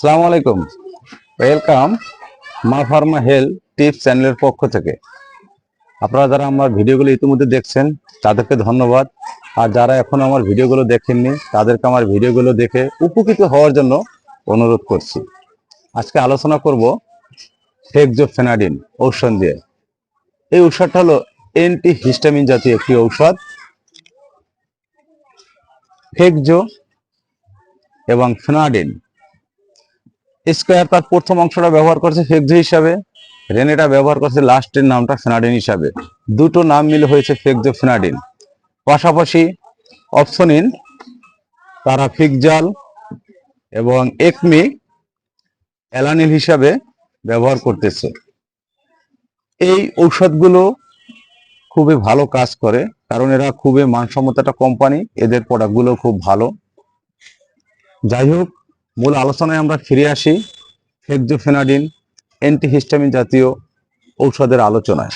সালাম আলাইকুম। ওয়েলকাম মা ফার্মা হেলথ টিপস চ্যানেলের পক্ষ থেকে। আপনারা যারা আমার ভিডিওগুলো ইতিমধ্যে দেখছেন, তাদেরকে ধন্যবাদ। আর যারা এখন আমার ভিডিওগুলো দেখেননি, তাদেরকে আমার ভিডিওগুলো দেখে উপকৃত হওয়ার জন্য অনুরোধ করছি। আজকে আলোচনা করব ফেকজোফেনাডিন ঔষধ দিয়ে। এই ঔষধটা হলো এন্টি হিস্টামিন জাতীয় একটি ঔষধ। ফেকজো এবং ফেনাডিন স্কোয়ার তার প্রথম অংশটা ব্যবহার করছে ফেকজো হিসাবে। রেনেটা ব্যবহার করছে লাস্টের নামটা ফেনাডিন হিসাবে। দুটো নাম মিলে হয়েছে ফেকজো ফেনাডিন পাশাপাশি অপশনিন তারা ফিকজাল এবং একমি অ্যালানিল হিসাবে ব্যবহার করতেছে। এই ঔষধগুলো খুবই ভালো কাজ করে, কারণ এরা খুবই মানসম্মত একটা কোম্পানি এদের প্রোডাক্টগুলো খুব ভালো। যাই হোক মূল আলোচনায় আমরা ফিরে আসি ফেকজোফেনাডিন অ্যান্টিহিস্টামিন জাতীয় ঔষধের আলোচনায়।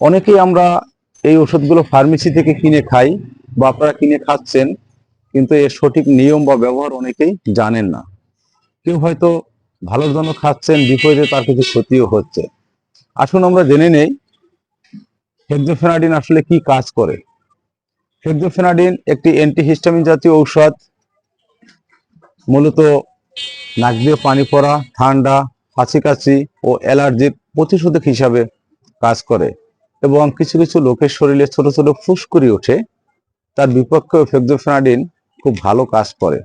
অনেকেই আমরা এই ওষুধগুলো ফার্মেসি থেকে কিনে খাই বা আপনারা কিনে খাচ্ছেন, কিন্তু এর সঠিক নিয়ম বা ব্যবহার অনেকেই জানেন না। কেউ হয়তো ভালোর জন্য খাচ্ছেন, বিপরীতে তার কিছু ক্ষতিও হচ্ছে। আসুন আমরা জেনে নেই ফেকজোফেনাডিন আসলে কি কাজ করে। ফেকজোফেনাডিন একটি অ্যান্টিহিস্টামিন জাতীয় ঔষধ মূলত নাক দিয়ে পানি পড়া, ঠান্ডা হাঁচি কাশি ও অ্যালার্জির প্রতিষেধক হিসাবে কাজ করে এবং কিছু কিছু লোকের শরীরে ছোট ছোট ফুসকুড়ি ওঠে। তার বিপক্ষে ফেকজোফেনাডিন খুব ভালো কাজ করে।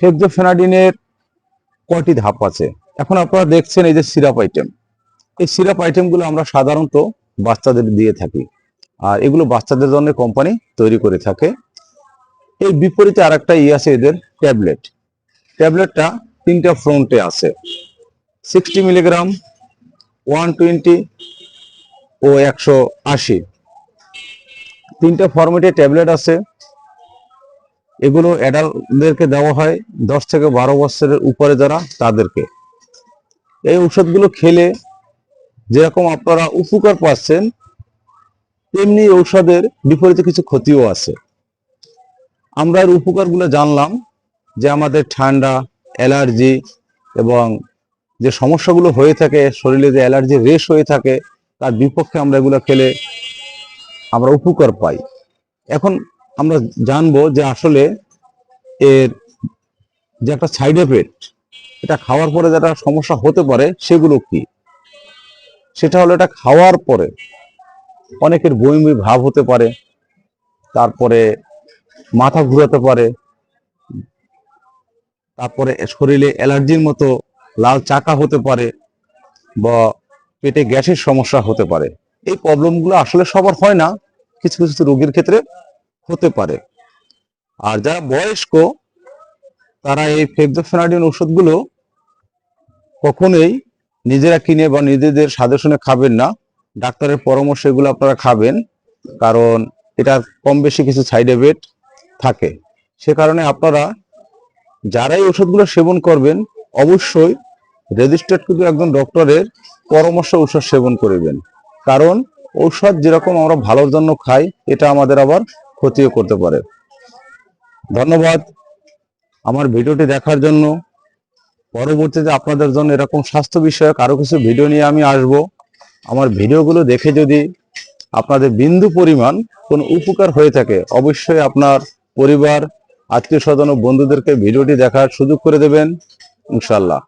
ফেকজোফেনাডিনের কয়টি ধাপ আছে? এখন আপনারা দেখছেন এই যে সিরাপ আইটেম। এই সিরাপ আইটেমগুলো আমরা সাধারণত বাচ্চাদের দিয়ে থাকি। আর এগুলো বাচ্চাদের জন্য কোম্পানি তৈরি করে থাকে। এর বিপরীতে আর একটা ই আছে এদের, ট্যাবলেট। ট্যাবলেটটা তিনটা ফ্রন্টে আছে। সিক্সটি মিলিগ্রাম, ওয়ান টোয়েন্টি ও একশো আশি। তিনটা ফরম্যাটে ট্যাবলেট আছে। এগুলো অ্যাডাল্টদেরকে দেওয়া হয় দশ থেকে বারো বছরের উপরে যারা, তাদেরকে। এই ঔষধগুলো খেলে যেরকম আপনারা উপকার পাচ্ছেন, তেমনি ঔষধের বিপরীতে কিছু ক্ষতিও আছে। আমরা এর উপকারগুলো জানলাম, যে আমাদের ঠান্ডা, অ্যালার্জি এবং যে সমস্যাগুলো হয়ে থাকে, শরীরে যে অ্যালার্জি রেশ হয়ে থাকে, তার বিপক্ষে আমরা এগুলো খেলে আমরা উপকার পাই। এখন আমরা জানব যে আসলে এর যে একটা সাইড এফেক্ট এটা খাওয়ার পরে যেটা সমস্যা হতে পারে, সেগুলো কি? সেটা হলো এটা খাওয়ার পরে অনেকের বমি ভাব হতে পারে, তারপরে মাথা ঘুরাতে পারে। তারপরে শরীরে অ্যালার্জির মতো লাল চাকা হতে পারে বা পেটে গ্যাসের সমস্যা হতে পারে। এই প্রবলেমগুলো আসলে সবার হয় না, কিছু কিছু রোগীর ক্ষেত্রে হতে পারে। আর যারা বয়স্ক, তারা এই ফেকজোফেনাডিন ওষুধগুলো কখনোই নিজেরা কিনে বা নিজেদের সাজেশনে খাবেন না। ডাক্তারের পরামর্শ এগুলো আপনারা খাবেন, কারণ এটার কম বেশি কিছু সাইড এফেক্ট থাকে। সে কারণে আপনারা যারাই ওষুধগুলো সেবন করবেন, অবশ্যই রেজিস্টার্ড কিন্তু একজন ডক্টরের পরামর্শ ঔষধ সেবন করবেন। কারণ ঔষধ যেরকম আমরা ভালোর জন্য খাই, এটা আমাদের আবার ক্ষতিও করতে পারে। ধন্যবাদ আমার ভিডিওটি দেখার জন্য। পরবর্তীতে আপনাদের জন্য এরকম স্বাস্থ্য বিষয়ক আরও কিছু ভিডিও নিয়ে আমি আসব। আমার ভিডিওগুলো দেখে যদি আপনাদের বিন্দু পরিমাণ কোনো উপকার হয়ে থাকে, অবশ্যই আপনার পরিবার আত্মীয় স্বজন ও বন্ধুদেরকে ভিডিওটি দেখার সুযোগ করে দেবেন ইনশাল্লাহ